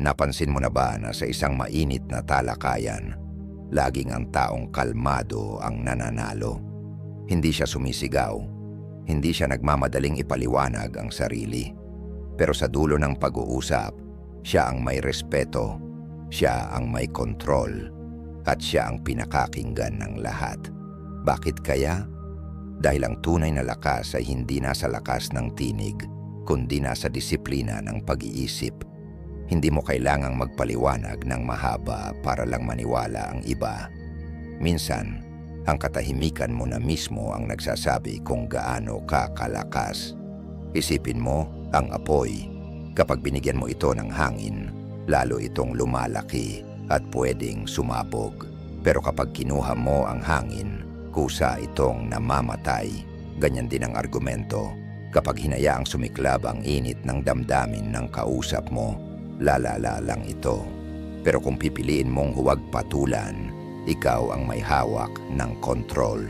Napansin mo na ba na sa isang mainit na talakayan, laging ang taong kalmado ang nananalo? Hindi siya sumisigaw, hindi siya nagmamadaling ipaliwanag ang sarili. Pero sa dulo ng pag-uusap, siya ang may respeto, siya ang may kontrol, at siya ang pinakakinggan ng lahat. Bakit kaya? Dahil ang tunay na lakas ay hindi nasa lakas ng tinig, kundi nasa disiplina ng pag-iisip. Hindi mo kailangang magpaliwanag ng mahaba para lang maniwala ang iba. Minsan, ang katahimikan mo na mismo ang nagsasabi kung gaano ka kalakas. Isipin mo ang apoy. Kapag binigyan mo ito ng hangin, lalo itong lumalaki at pwedeng sumabog. Pero kapag kinuha mo ang hangin, kusa itong namamatay. Ganyan din ang argumento. Kapag hinayaang sumiklab ang init ng damdamin ng kausap mo, lalala lang ito. Pero kung pipiliin mong huwag patulan, ikaw ang may hawak ng control.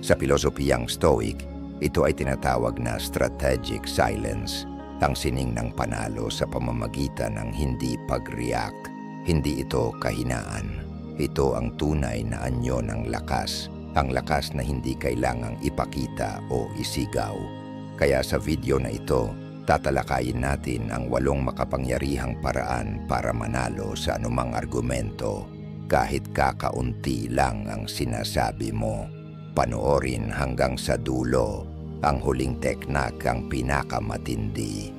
Sa pilosopiyang Stoic, ito ay tinatawag na strategic silence, ang sining ng panalo sa pamamagitan ng hindi pag-react. Hindi ito kahinaan. Ito ang tunay na anyo ng lakas, ang lakas na hindi kailangang ipakita o isigaw. Kaya sa video na ito, tatalakayin natin ang walong makapangyarihang paraan para manalo sa anumang argumento kahit kakaunti lang ang sinasabi mo. Panoorin hanggang sa dulo, ang huling teknak ang pinakamatindi.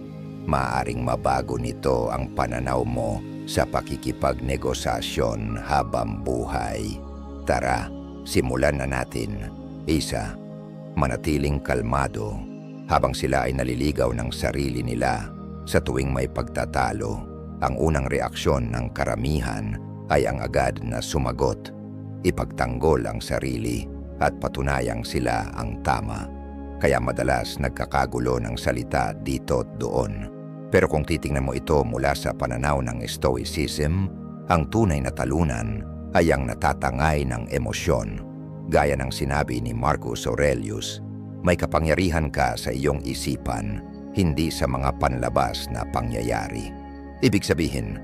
Maaring mabago nito ang pananaw mo sa pakikipagnegosasyon habang buhay. Tara, simulan na natin. Isa, manatiling kalmado habang sila ay naliligaw ng sarili nila sa tuwing may pagtatalo. Ang unang reaksyon ng karamihan ay ang agad na sumagot, ipagtanggol ang sarili at patunayang sila ang tama. Kaya madalas nagkakagulo ng salita dito at doon. Pero kung titingnan mo ito mula sa pananaw ng Stoicism, ang tunay na talunan ay ang natatangay ng emosyon. Gaya ng sinabi ni Marcus Aurelius, may kapangyarihan ka sa iyong isipan, hindi sa mga panlabas na pangyayari. Ibig sabihin,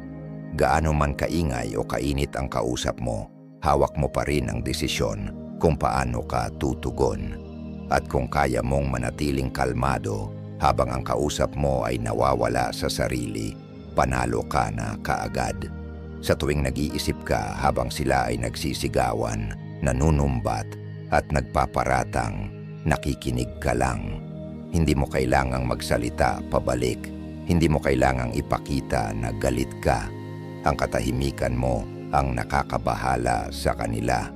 gaano man kaingay o kainit ang kausap mo, hawak mo pa rin ang desisyon kung paano ka tutugon. At kung kaya mong manatiling kalmado habang ang kausap mo ay nawawala sa sarili, panalo ka na kaagad. Sa tuwing nag-iisip ka habang sila ay nagsisigawan, nanunumbat at nagpaparatang, nakikinig ka lang. Hindi mo kailangang magsalita pabalik. Hindi mo kailangang ipakita na galit ka. Ang katahimikan mo ang nakakabahala sa kanila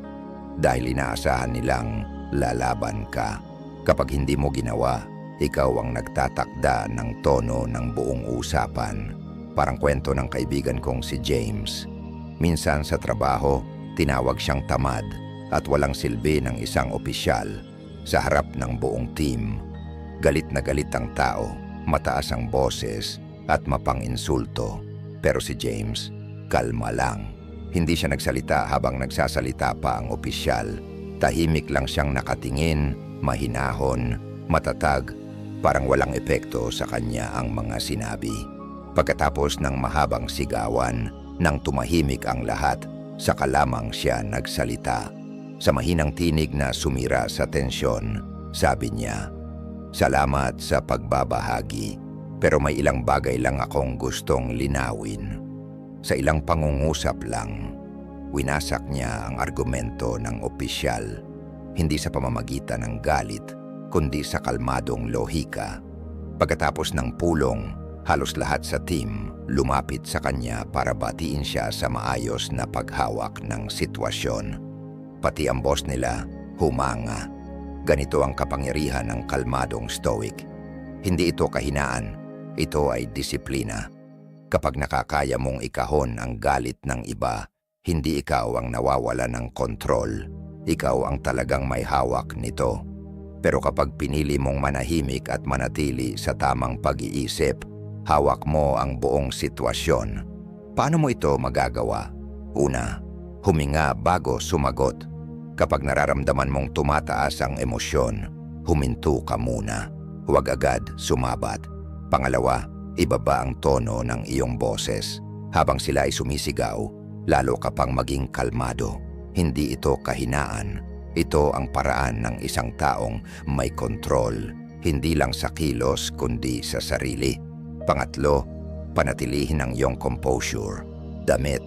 dahil inaasahan nilang lalaban ka. Kapag hindi mo ginawa, ikaw ang nagtatakda ng tono ng buong usapan. Parang kwento ng kaibigan kong si James. Minsan sa trabaho, tinawag siyang tamad at walang silbi ng isang opisyal sa harap ng buong team. Galit na galit ang tao, mataas ang boses at mapang-insulto. Pero si James, kalma lang. Hindi siya nagsalita habang nagsasalita pa ang opisyal. Tahimik lang siyang nakatingin, mahinahon, matatag, parang walang epekto sa kanya ang mga sinabi. Pagkatapos ng mahabang sigawan, nang tumahimik ang lahat, saka lamang siya nagsalita. Sa mahinang tinig na sumira sa tensyon, sabi niya, Salamat sa pagbabahagi, pero may ilang bagay lang akong gustong linawin. Sa ilang pangungusap lang, winasak niya ang argumento ng opisyal, hindi sa pamamagitan ng galit, kundi sa kalmadong lohika. Pagkatapos ng pulong, halos lahat sa team lumapit sa kanya para batiin siya sa maayos na paghawak ng sitwasyon. Pati ang boss nila, humanga. Ganito ang kapangyarihan ng kalmadong stoic. Hindi ito kahinaan, ito ay disiplina. Kapag nakakaya mong ikahon ang galit ng iba, hindi ikaw ang nawawala ng kontrol. Ikaw ang talagang may hawak nito. Pero kapag pinili mong manahimik at manatili sa tamang pag-iisip, hawak mo ang buong sitwasyon. Paano mo ito magagawa? Una, huminga bago sumagot. Kapag nararamdaman mong tumataas ang emosyon, huminto ka muna. Huwag agad sumabat. Pangalawa, ibaba ang tono ng iyong boses. Habang sila ay sumisigaw, lalo ka pang maging kalmado. Hindi ito kahinaan. Ito ang paraan ng isang taong may kontrol, hindi lang sa kilos kundi sa sarili. Pangatlo, panatilihin ang iyong composure, damit,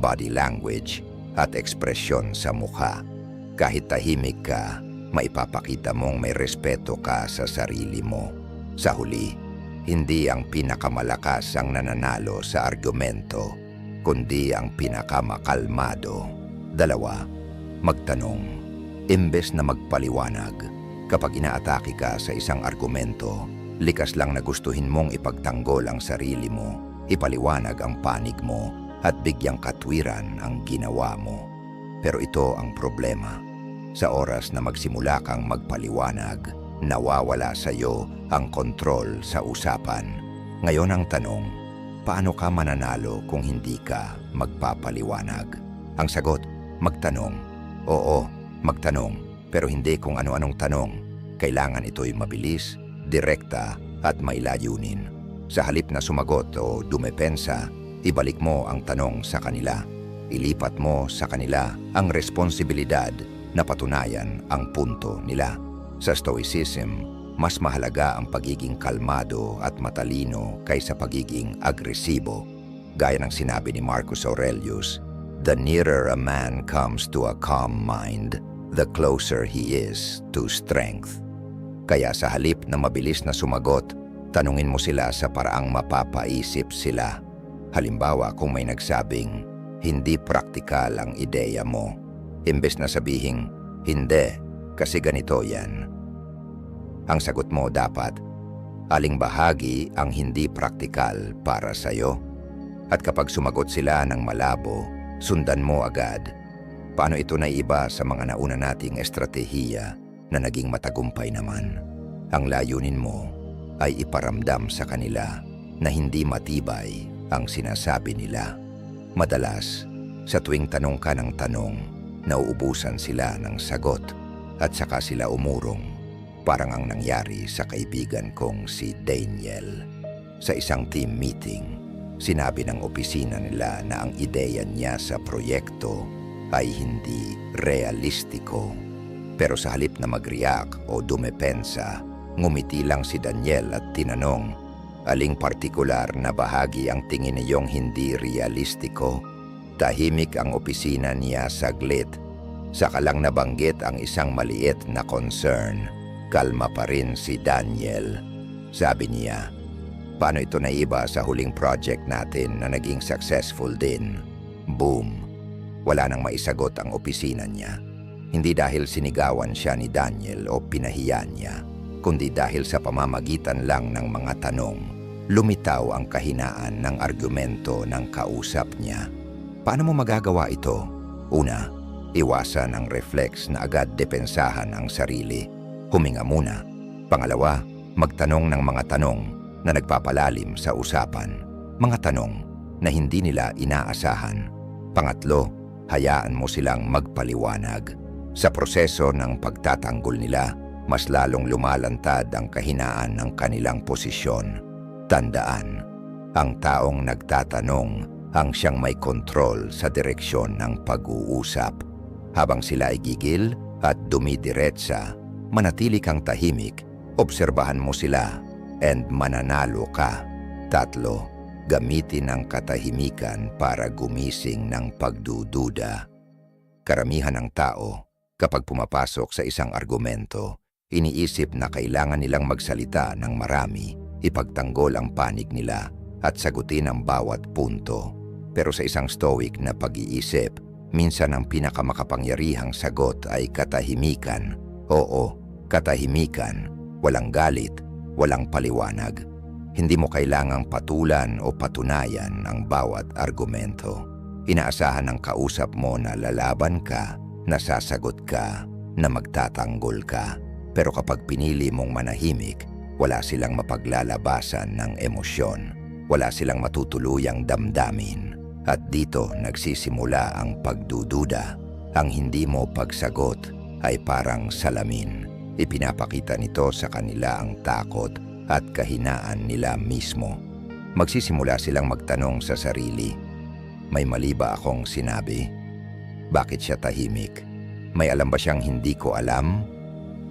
body language, at ekspresyon sa mukha. Kahit tahimik ka, maipapakita mong may respeto ka sa sarili mo. Sa huli, hindi ang pinakamalakas ang nananalo sa argumento, kundi ang pinakamakalmado. Dalawa, magtanong. Imbes na magpaliwanag, kapag inaatake ka sa isang argumento, likas lang na gustuhin mong ipagtanggol ang sarili mo, ipaliwanag ang panig mo, at bigyang katwiran ang ginawa mo. Pero ito ang problema. Sa oras na magsimula kang magpaliwanag, nawawala sa iyo ang kontrol sa usapan. Ngayon ang tanong, paano ka mananalo kung hindi ka magpapaliwanag? Ang sagot, magtanong. Oo, magtanong, pero hindi kung ano-anong tanong. Kailangan ito'y mabilis, direkta at may layunin. Sa halip na sumagot o dumepensa, ibalik mo ang tanong sa kanila. Ilipat mo sa kanila ang responsibilidad na patunayan ang punto nila. Sa Stoicism, mas mahalaga ang pagiging kalmado at matalino kaysa pagiging agresibo. Gaya ng sinabi ni Marcus Aurelius, The nearer a man comes to a calm mind, the closer he is to strength. Kaya sa halip na mabilis na sumagot, tanungin mo sila sa paraang mapapaisip sila. Halimbawa kung may nagsabing, hindi praktikal ang ideya mo. Imbes na sabihing, hindi, kasi ganito yan. Ang sagot mo dapat, aling bahagi ang hindi praktikal para sa'yo? At kapag sumagot sila ng malabo, sundan mo agad. Paano ito naiba sa mga nauna nating estratehiya na naging matagumpay naman? Ang layunin mo ay iparamdam sa kanila na hindi matibay ang sinasabi nila. Madalas, sa tuwing tanong ka ng tanong, nauubusan sila ng sagot at saka sila umurong. Parang ang nangyari sa kaibigan kong si Daniel. Sa isang team meeting, sinabi ng opisina nila na ang ideya niya sa proyekto ay hindi realistiko. Pero sa halip na mag-react o dumepensa, ngumiti lang si Daniel at tinanong, aling partikular na bahagi ang tingin niyong hindi realistiko? Tahimik ang opisina niya saglit. Saka lang nabanggit ang isang maliit na concern. Kalma pa rin si Daniel. Sabi niya, paano ito naiba sa huling project natin na naging successful din? Boom. Wala nang maisagot ang opisina niya. Hindi dahil sinigawan siya ni Daniel o pinahiya niya, kundi dahil sa pamamagitan lang ng mga tanong, lumitaw ang kahinaan ng argumento ng kausap niya. Paano mo magagawa ito? Una, iwasan ang reflex na agad depensahan ang sarili. Huminga muna. Pangalawa, magtanong ng mga tanong na nagpapalalim sa usapan. Mga tanong na hindi nila inaasahan. Pangatlo, hayaan mo silang magpaliwanag. Sa proseso ng pagtatanggol nila, mas lalong lumalantad ang kahinaan ng kanilang posisyon. Tandaan, ang taong nagtatanong ang siyang may kontrol sa direksyon ng pag-uusap. Habang sila ay gigil at dumidiretsa, manatili kang tahimik, obserbahan mo sila, and mananalo ka. Tatlo, gamitin ang katahimikan para gumising ng pagdududa. Karamihan ng tao, kapag pumapasok sa isang argumento, iniisip na kailangan nilang magsalita ng marami, ipagtanggol ang panig nila at sagutin ang bawat punto. Pero sa isang stoic na pag-iisip, minsan ang pinakamakapangyarihang sagot ay katahimikan. Oo, katahimikan, walang galit, walang paliwanag. Hindi mo kailangang patulan o patunayan ang bawat argumento. Inaasahan ng kausap mo na lalaban ka, nasasagot ka, na magtatanggol ka. Pero kapag pinili mong manahimik, wala silang mapaglalabasan ng emosyon. Wala silang matutuluyang damdamin. At dito nagsisimula ang pagdududa. Ang hindi mo pagsagot ay parang salamin. Ipinapakita nito sa kanila ang takot at kahinaan nila mismo. Magsisimula silang magtanong sa sarili, May mali ba akong sinabi? Bakit siya tahimik? May alam ba siyang hindi ko alam?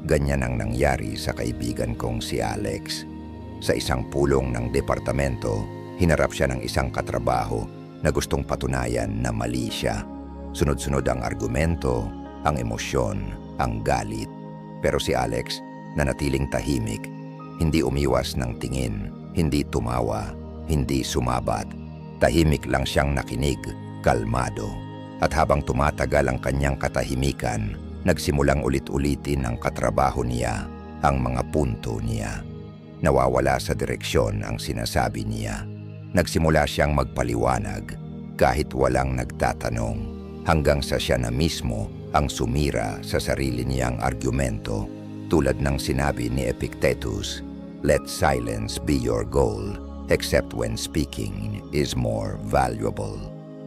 Ganyan ang nangyari sa kaibigan kong si Alex. Sa isang pulong ng departamento, hinarap siya ng isang katrabaho na gustong patunayan na mali siya. Sunod-sunod ang argumento, ang emosyon, ang galit. Pero si Alex, nanatiling tahimik, hindi umiwas ng tingin, hindi tumawa, hindi sumabat. Tahimik lang siyang nakinig, kalmado. At habang tumatagal ang kanyang katahimikan, nagsimulang ulit-ulitin ang katrabaho niya, ang mga punto niya. Nawawala sa direksyon ang sinasabi niya. Nagsimula siyang magpaliwanag kahit walang nagtatanong hanggang sa siya na mismo ang sumira sa sarili niyang argumento tulad ng sinabi ni Epictetus, Let silence be your goal except when speaking is more valuable.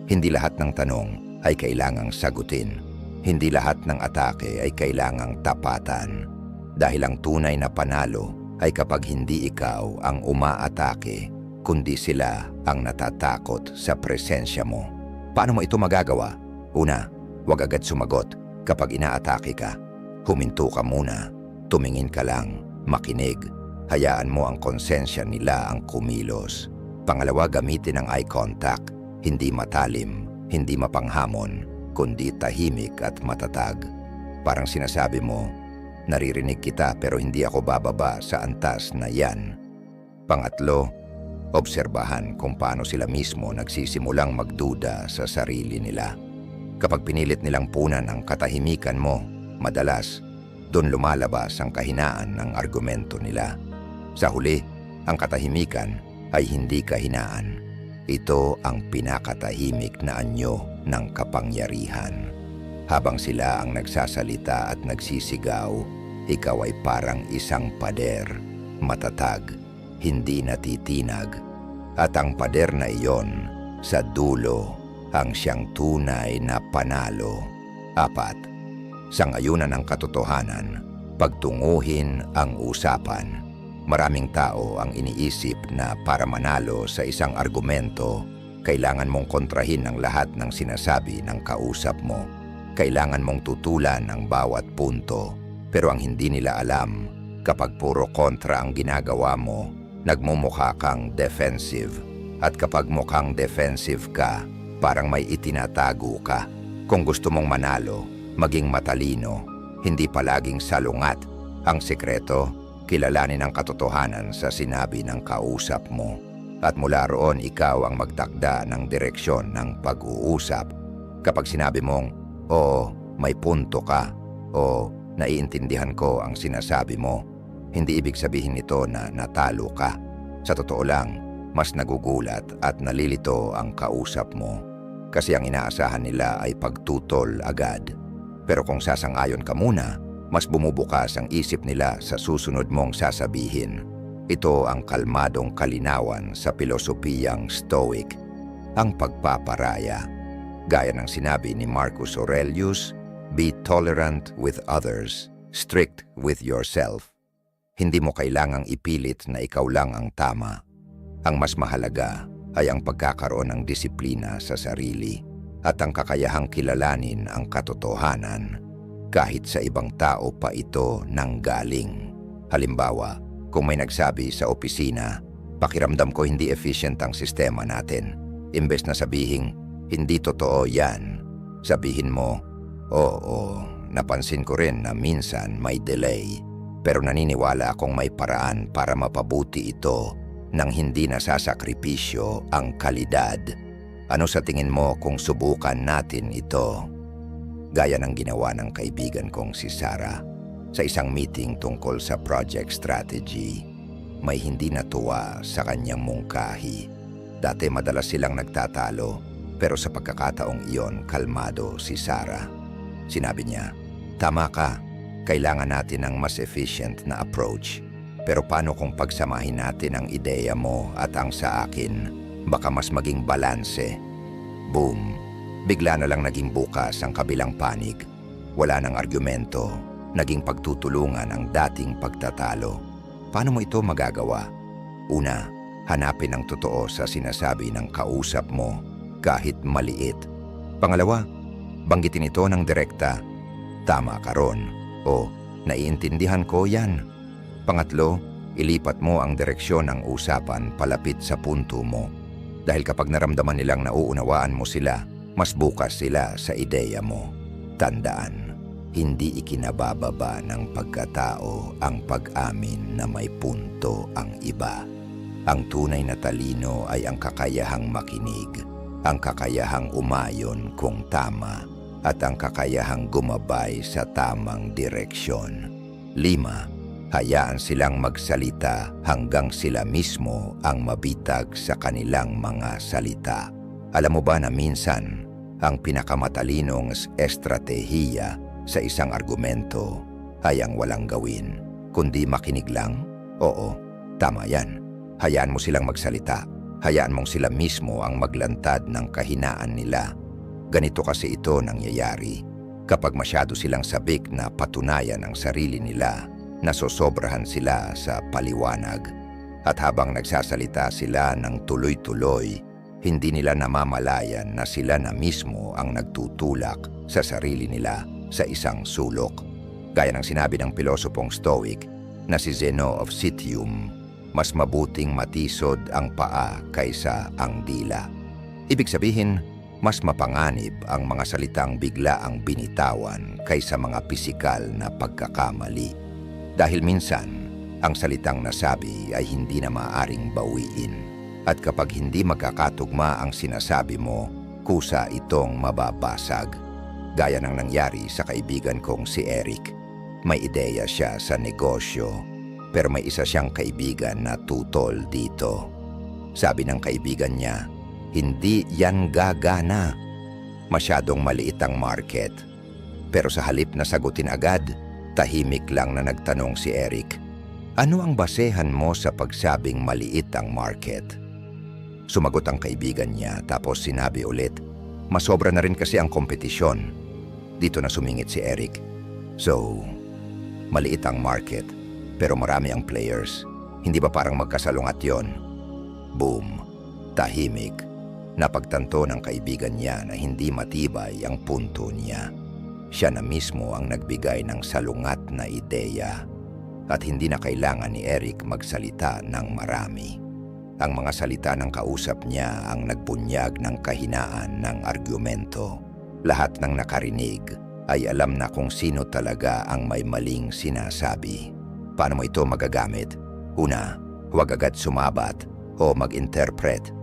Hindi lahat ng tanong ay kailangang sagutin. Hindi lahat ng atake ay kailangang tapatan. Dahil ang tunay na panalo ay kapag hindi ikaw ang umaatake, kundi sila ang natatakot sa presensya mo. Paano mo ito magagawa? Una, huwag agad sumagot kapag inaatake ka. Huminto ka muna, tumingin ka lang, makinig. Hayaan mo ang konsensya nila ang kumilos. Pangalawa, gamitin ang eye contact, hindi matalim, hindi mapanghamon, kundi tahimik at matatag. Parang sinasabi mo, naririnig kita pero hindi ako bababa sa antas na yan. Pangatlo, obserbahan kung paano sila mismo nagsisimulang magduda sa sarili nila. Kapag pinilit nilang punan ang katahimikan mo, madalas, doon lumalabas ang kahinaan ng argumento nila. Sa huli, ang katahimikan ay hindi kahinaan. Ito ang pinakatahimik na anyo ng kapangyarihan. Habang sila ang nagsasalita at nagsisigaw, ikaw ay parang isang pader, matatag, hindi natitinag. At ang pader na iyon, sa dulo, ang siyang tunay na panalo. Apat, sangayunan ng katotohanan, pagtunguhin ang usapan. Maraming tao ang iniisip na para manalo sa isang argumento, kailangan mong kontrahin ang lahat ng sinasabi ng kausap mo. Kailangan mong tutulan ang bawat punto. Pero ang hindi nila alam, kapag puro kontra ang ginagawa mo, nagmumukha kang defensive. At kapag mukhang defensive ka, parang may itinatago ka. Kung gusto mong manalo, maging matalino, hindi palaging salungat. Ang sekreto, kilalanin ang katotohanan sa sinabi ng kausap mo. At mula roon ikaw ang magtakda ng direksyon ng pag-uusap. Kapag sinabi mong, oo, may punto ka, o naiintindihan ko ang sinasabi mo, hindi ibig sabihin nito na natalo ka. Sa totoo lang, mas nagugulat at nalilito ang kausap mo. Kasi ang inaasahan nila ay pagtutol agad. Pero kung sasangayon ka muna, mas bumubukas ang isip nila sa susunod mong sasabihin. Ito ang kalmadong kalinawan sa pilosopiyang Stoic, ang pagpaparaya. Gaya ng sinabi ni Marcus Aurelius, Be tolerant with others, strict with yourself. Hindi mo kailangang ipilit na ikaw lang ang tama. Ang mas mahalaga ay ang pagkakaroon ng disiplina sa sarili at ang kakayahang kilalanin ang katotohanan kahit sa ibang tao pa ito nanggaling. Halimbawa, kung may nagsabi sa opisina, pakiramdam ko hindi efficient ang sistema natin. Imbes na sabihing, hindi totoo yan. Sabihin mo, oo, napansin ko rin na minsan may delay. Pero naniniwala akong may paraan para mapabuti ito nang hindi nasasakripisyo ang kalidad. Ano sa tingin mo kung subukan natin ito? gaya ng ginawa ng kaibigan kong si Sarah sa isang meeting tungkol sa project strategy. May hindi natuwa sa kanyang mungkahi. Dati madalas silang nagtatalo pero sa pagkakataong iyon kalmado si Sarah. Sinabi niya, Tama ka, kailangan natin ng mas efficient na approach. Pero paano kung pagsamahin natin ang ideya mo at ang sa akin, baka mas maging balanse. Boom! Bigla na lang naging bukas ang kabilang panig. Wala nang argumento, naging pagtutulungan ang dating pagtatalo. Paano mo ito magagawa? Una, hanapin ang totoo sa sinasabi ng kausap mo. kahit maliit. Pangalawa, banggitin ito ng direkta, tama ka ron, o naiintindihan ko yan. Pangatlo, ilipat mo ang direksyon ng usapan palapit sa punto mo. Dahil kapag naramdaman nilang nauunawaan mo sila, mas bukas sila sa ideya mo. Tandaan, hindi ikinabababa ng pagkatao ang pag-amin na may punto ang iba. Ang tunay na talino ay ang kakayahang makinig, ang kakayahang umayon kung tama, at ang kakayahang gumabay sa tamang direksyon. Lima, hayaan silang magsalita hanggang sila mismo ang mabitag sa kanilang mga salita. Alam mo ba na minsan, ang pinakamatalinong estratehiya sa isang argumento ay ang walang gawin, kundi makinig lang? Oo, tama yan. Hayaan mo silang magsalita. Hayaan mong sila mismo ang maglantad ng kahinaan nila. Ganito kasi ito nangyayari. Kapag masyado silang sabik na patunayan ang sarili nila, nasosobrahan sila sa paliwanag. At habang nagsasalita sila ng tuloy-tuloy, hindi nila namamalayan na sila na mismo ang nagtutulak sa sarili nila sa isang sulok. Gaya ng sinabi ng pilosopong Stoic na si Zeno of Citium, mas mabuting matisod ang paa kaysa ang dila. Ibig sabihin, mas mapanganib ang mga salitang bigla ang binitawan kaysa mga pisikal na pagkakamali. Dahil minsan, ang salitang nasabi ay hindi na maaring bawiin. At kapag hindi magkakatugma ang sinasabi mo, kusa itong mababasag. Gaya ng nangyari sa kaibigan kong si Eric. May ideya siya sa negosyo pero may isa siyang kaibigan na tutol dito. Sabi ng kaibigan niya, hindi yan gagana. Masyadong maliit ang market. Pero sa halip na sagutin agad, tahimik lang na nagtanong si Eric, ano ang basehan mo sa pagsabing maliit ang market? Sumagot ang kaibigan niya tapos sinabi ulit, masobra na rin kasi ang kompetisyon. Dito na sumingit si Eric. So, maliit ang market pero marami ang players. Hindi ba parang magkasalungat yon? Boom. Tahimik. Napagtanto ng kaibigan niya na hindi matibay ang punto niya. Siya na mismo ang nagbigay ng salungat na ideya. At hindi na kailangan ni Eric magsalita ng marami. Ang mga salita ng kausap niya ang nagbunyag ng kahinaan ng argumento. Lahat ng nakarinig ay alam na kung sino talaga ang may maling sinasabi. Paano mo ito magagamit? Una, huwag agad sumabat o mag-interpret.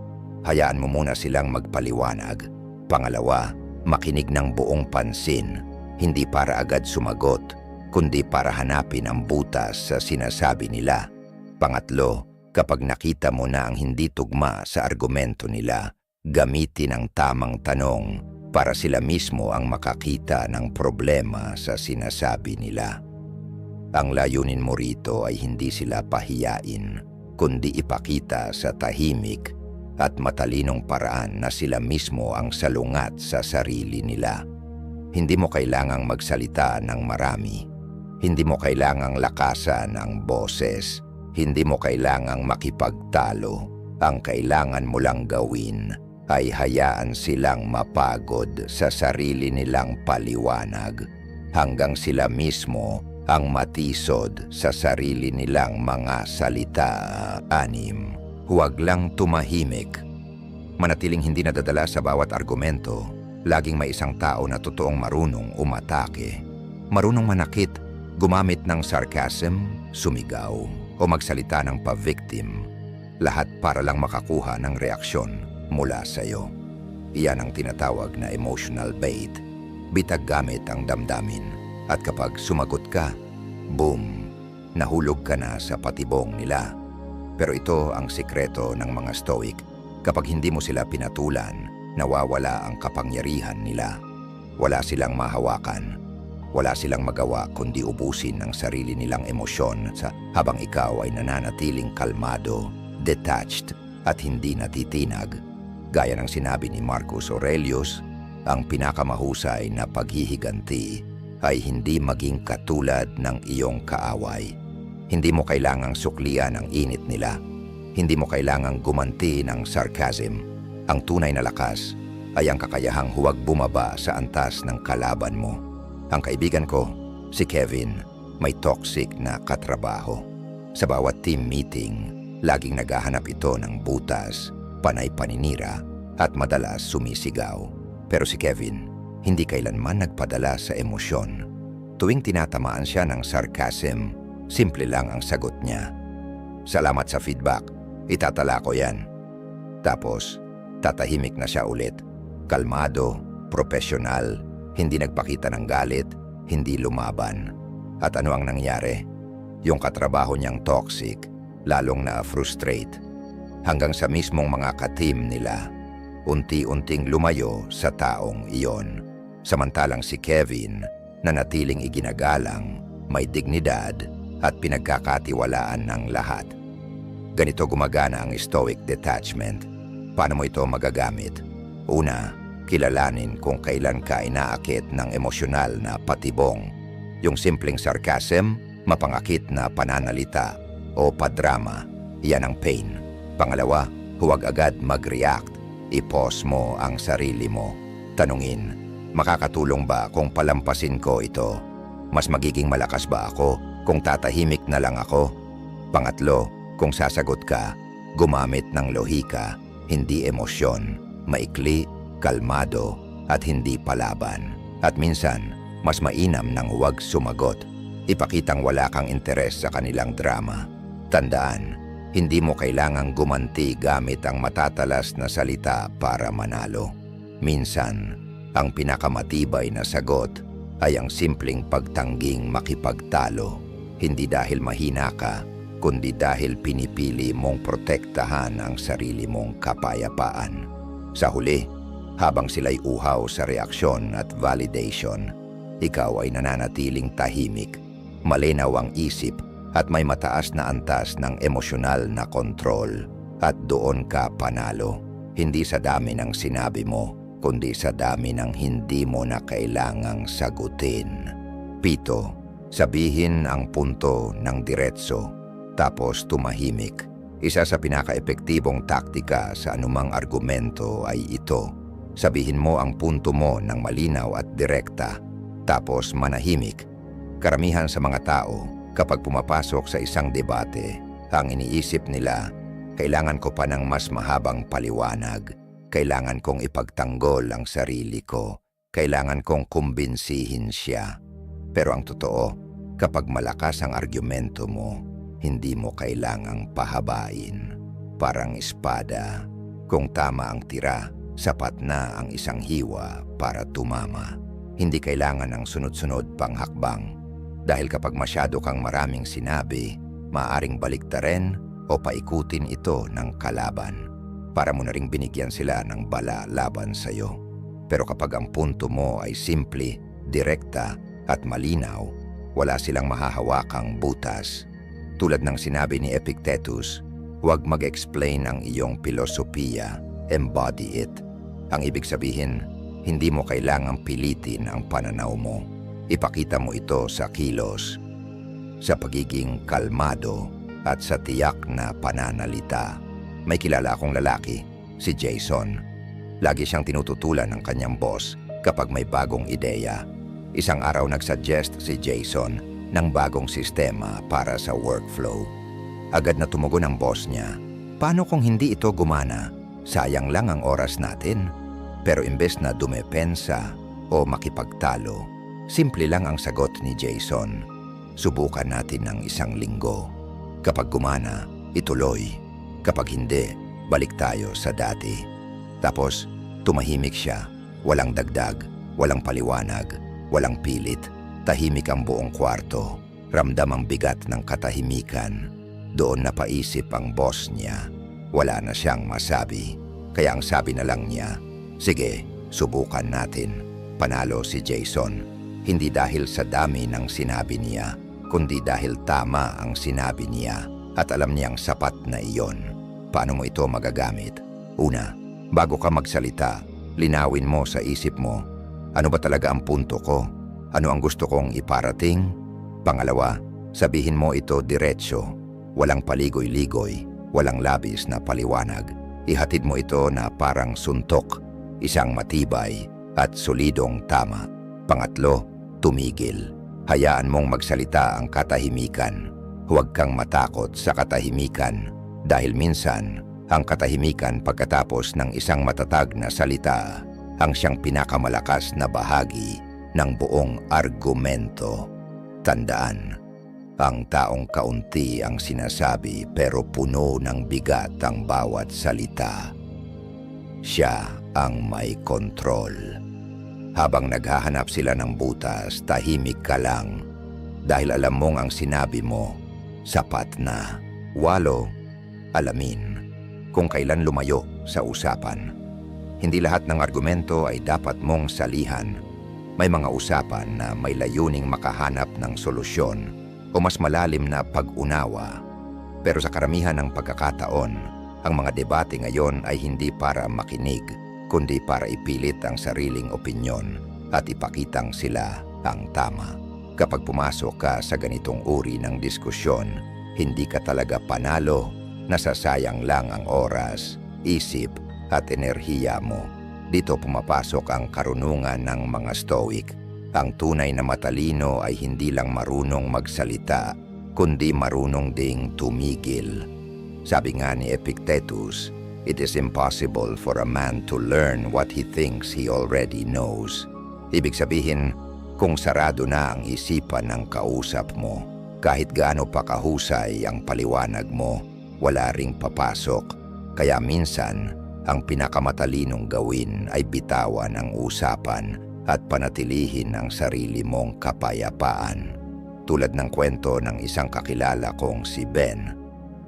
Hayaan mo muna silang magpaliwanag. Pangalawa, makinig ng buong pansin, hindi para agad sumagot, kundi para hanapin ang butas sa sinasabi nila. Pangatlo, kapag nakita mo na ang hindi tugma sa argumento nila, gamitin ang tamang tanong para sila mismo ang makakita ng problema sa sinasabi nila. Ang layunin mo rito ay hindi sila pahiyain, kundi ipakita sa tahimik at matalinong paraan na sila mismo ang salungat sa sarili nila. Hindi mo kailangang magsalita ng marami. Hindi mo kailangang lakasan ang boses. Hindi mo kailangang makipagtalo. Ang kailangan mo lang gawin ay hayaan silang mapagod sa sarili nilang paliwanag hanggang sila mismo ang matisod sa sarili nilang mga salita. Anim, huwag lang tumahimik. Manatiling hindi nadadala sa bawat argumento, laging may isang tao na totoong marunong umatake. Marunong manakit, gumamit ng sarcasm, sumigaw, o magsalita ng pa-victim. Lahat para lang makakuha ng reaksyon mula sa iyo. Iyan ang tinatawag na emotional bait. Bitag gamit ang damdamin at kapag sumagot ka, boom, nahulog ka na sa patibong nila. Pero ito ang sikreto ng mga stoic. Kapag hindi mo sila pinatulan, nawawala ang kapangyarihan nila. Wala silang mahawakan. Wala silang magawa kundi ubusin ang sarili nilang emosyon sa habang ikaw ay nananatiling kalmado, detached at hindi natitinag. Gaya ng sinabi ni Marcus Aurelius, ang pinakamahusay na paghihiganti ay hindi maging katulad ng iyong kaaway. Hindi mo kailangang suklian ang init nila. Hindi mo kailangang gumanti ng sarcasm. Ang tunay na lakas ay ang kakayahang huwag bumaba sa antas ng kalaban mo. Ang kaibigan ko, si Kevin, may toxic na katrabaho. Sa bawat team meeting, laging naghahanap ito ng butas, panay paninira at madalas sumisigaw. Pero si Kevin, hindi kailanman nagpadala sa emosyon. Tuwing tinatamaan siya ng sarcasm, simple lang ang sagot niya. Salamat sa feedback, itatala ko yan. Tapos, tatahimik na siya ulit. Kalmado, profesional, hindi nagpakita ng galit, hindi lumaban. At ano ang nangyari? Yung katrabaho niyang toxic, lalong na-frustrate. Hanggang sa mismong mga katim nila, unti-unting lumayo sa taong iyon. Samantalang si Kevin, na natiling iginagalang, may dignidad at pinagkakatiwalaan ng lahat. Ganito gumagana ang stoic detachment. Paano mo ito magagamit? Una, kilalanin kung kailan ka inaakit ng emosyonal na patibong. Yung simpleng sarcasm, mapangakit na pananalita o padrama, yan ang pain. Pangalawa, huwag agad mag-react. I-pause mo ang sarili mo. Tanungin, makakatulong ba kung palampasin ko ito? Mas magiging malakas ba ako kung tatahimik na lang ako? Pangatlo, kung sasagot ka, gumamit ng lohika, hindi emosyon, maikli, kalmado, at hindi palaban. At minsan, mas mainam nang huwag sumagot. Ipakitang wala kang interes sa kanilang drama. Tandaan, hindi mo kailangang gumanti gamit ang matatalas na salita para manalo. Minsan, ang pinakamatibay na sagot ay ang simpleng pagtangging makipagtalo, hindi dahil mahina ka, kundi dahil pinipili mong protektahan ang sarili mong kapayapaan. Sa huli, habang sila'y uhaw sa reaksyon at validation, ikaw ay nananatiling tahimik, malinaw ang isip at may mataas na antas ng emosyonal na kontrol at doon ka panalo. Hindi sa dami ng sinabi mo, kundi sa dami ng hindi mo na kailangang sagutin. Pito, sabihin ang punto ng diretso, tapos tumahimik. Isa sa pinaka-epektibong taktika sa anumang argumento ay ito. Sabihin mo ang punto mo ng malinaw at direkta, tapos manahimik. Karamihan sa mga tao, kapag pumapasok sa isang debate, ang iniisip nila, kailangan ko pa ng mas mahabang paliwanag, kailangan kong ipagtanggol ang sarili ko, kailangan kong kumbinsihin siya. Pero ang totoo, kapag malakas ang argumento mo, hindi mo kailangang pahabain. Parang espada, kung tama ang tira, sapat na ang isang hiwa para tumama. Hindi kailangan ng sunod-sunod pang hakbang dahil kapag masyado kang maraming sinabi, maaring baliktarin o paikutin ito ng kalaban para mo na ring binigyan sila ng bala laban sa iyo. Pero kapag ang punto mo ay simple, direkta at malinaw, wala silang mahahawakang butas. Tulad ng sinabi ni Epictetus, huwag mag-explain ang iyong filosofiya, embody it. Ang ibig sabihin, hindi mo kailangang pilitin ang pananaw mo Ipakita mo ito sa kilos, sa pagiging kalmado at sa tiyak na pananalita. May kilala akong lalaki, si Jason. Lagi siyang tinututulan ng kanyang boss kapag may bagong ideya. Isang araw nagsuggest si Jason ng bagong sistema para sa workflow. Agad na tumugon ang boss niya, Paano kung hindi ito gumana? Sayang lang ang oras natin. Pero imbes na dumepensa o makipagtalo, Simple lang ang sagot ni Jason. Subukan natin ng isang linggo. Kapag gumana, ituloy. Kapag hindi, balik tayo sa dati. Tapos, tumahimik siya. Walang dagdag, walang paliwanag, walang pilit. Tahimik ang buong kwarto. Ramdam ang bigat ng katahimikan. Doon napaisip ang boss niya. Wala na siyang masabi. Kaya ang sabi na lang niya, Sige, subukan natin. Panalo si Jason hindi dahil sa dami ng sinabi niya, kundi dahil tama ang sinabi niya at alam niyang sapat na iyon. Paano mo ito magagamit? Una, bago ka magsalita, linawin mo sa isip mo, ano ba talaga ang punto ko? Ano ang gusto kong iparating? Pangalawa, sabihin mo ito diretsyo, walang paligoy-ligoy, walang labis na paliwanag. Ihatid mo ito na parang suntok. isang matibay at solidong tama. Pangatlo, tumigil. Hayaan mong magsalita ang katahimikan. Huwag kang matakot sa katahimikan dahil minsan ang katahimikan pagkatapos ng isang matatag na salita ang siyang pinakamalakas na bahagi ng buong argumento. Tandaan, ang taong kaunti ang sinasabi pero puno ng bigat ang bawat salita. Siya ang may kontrol. Habang naghahanap sila ng butas, tahimik ka lang dahil alam mong ang sinabi mo sapat na. Walo, alamin kung kailan lumayo sa usapan. Hindi lahat ng argumento ay dapat mong salihan. May mga usapan na may layuning makahanap ng solusyon o mas malalim na pag-unawa. Pero sa karamihan ng pagkakataon, ang mga debate ngayon ay hindi para makinig, kundi para ipilit ang sariling opinyon at ipakitang sila ang tama. Kapag pumasok ka sa ganitong uri ng diskusyon, hindi ka talaga panalo, nasasayang lang ang oras, isip at enerhiya mo. Dito pumapasok ang karunungan ng mga stoic. Ang tunay na matalino ay hindi lang marunong magsalita, kundi marunong ding tumigil. Sabi nga ni Epictetus, it is impossible for a man to learn what he thinks he already knows. Ibig sabihin, kung sarado na ang isipan ng kausap mo, kahit gaano pa kahusay ang paliwanag mo, wala ring papasok. Kaya minsan, ang pinakamatalinong gawin ay bitawan ang usapan at panatilihin ang sarili mong kapayapaan. Tulad ng kwento ng isang kakilala kong si Ben,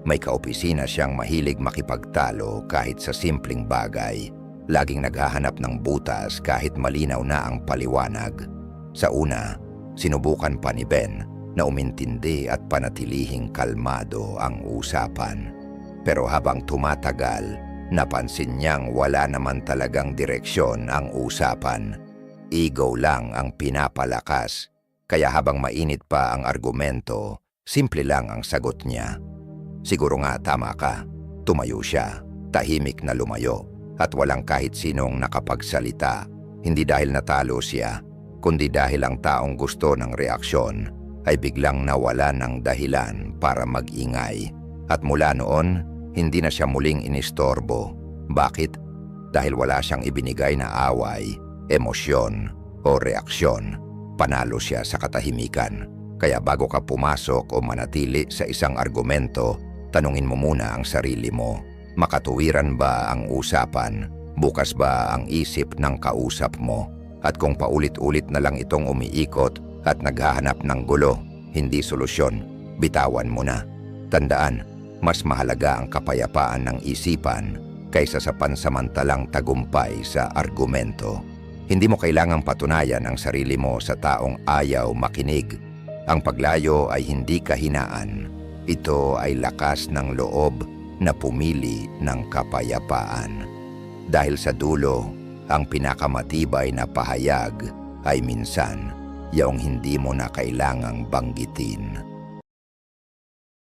may kaopisina siyang mahilig makipagtalo kahit sa simpleng bagay. Laging naghahanap ng butas kahit malinaw na ang paliwanag. Sa una, sinubukan pa ni Ben na umintindi at panatilihing kalmado ang usapan. Pero habang tumatagal, napansin niyang wala naman talagang direksyon ang usapan. Ego lang ang pinapalakas, kaya habang mainit pa ang argumento, simple lang ang sagot niya. Siguro nga tama ka, tumayo siya, tahimik na lumayo, at walang kahit sinong nakapagsalita. Hindi dahil natalo siya, kundi dahil ang taong gusto ng reaksyon ay biglang nawala ng dahilan para magingay. At mula noon, hindi na siya muling inistorbo. Bakit? Dahil wala siyang ibinigay na away, emosyon o reaksyon. Panalo siya sa katahimikan. Kaya bago ka pumasok o manatili sa isang argumento, tanungin mo muna ang sarili mo. Makatuwiran ba ang usapan? Bukas ba ang isip ng kausap mo? At kung paulit-ulit na lang itong umiikot at naghahanap ng gulo, hindi solusyon, bitawan mo na. Tandaan, mas mahalaga ang kapayapaan ng isipan kaysa sa pansamantalang tagumpay sa argumento. Hindi mo kailangang patunayan ang sarili mo sa taong ayaw makinig. Ang paglayo ay hindi kahinaan. Ito ay lakas ng loob na pumili ng kapayapaan. Dahil sa dulo, ang pinakamatibay na pahayag ay minsan yaong hindi mo na kailangang banggitin.